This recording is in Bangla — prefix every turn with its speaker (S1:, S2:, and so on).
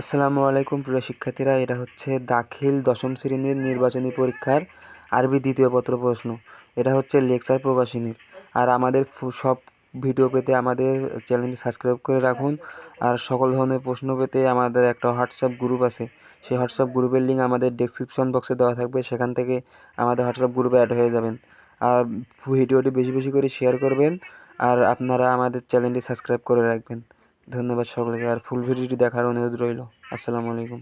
S1: আসসালামু আলাইকুম, প্রিয় শিক্ষার্থীরা। এটা হচ্ছে দাখিল দশম শ্রেণির নির্বাচনী পরীক্ষার আরবি দ্বিতীয় পত্র প্রশ্ন। এটা হচ্ছে লেকচার প্রকাশনীর। আর আমাদের সব ভিডিও পেতে আমাদের চ্যানেলটি সাবস্ক্রাইব করে রাখুন। আর সকল ধরনের প্রশ্ন পেতে আমাদের একটা হোয়াটসঅ্যাপ গ্রুপ আছে। সেই হোয়াটসঅ্যাপ গ্রুপের লিঙ্ক আমাদের ডেসক্রিপশন বক্সে দেওয়া থাকবে। সেখান থেকে আমাদের হোয়াটসঅ্যাপ গ্রুপে অ্যাড হয়ে যাবেন। আর ভিডিওটি বেশি বেশি করে শেয়ার করবেন। আর আপনারা আমাদের চ্যানেলটি সাবস্ক্রাইব করে রাখবেন। ধন্যবাদ সকলকে। আর ফুল ভিডিওটি দেখার অনুরোধ রইল। আসসালামু আলাইকুম।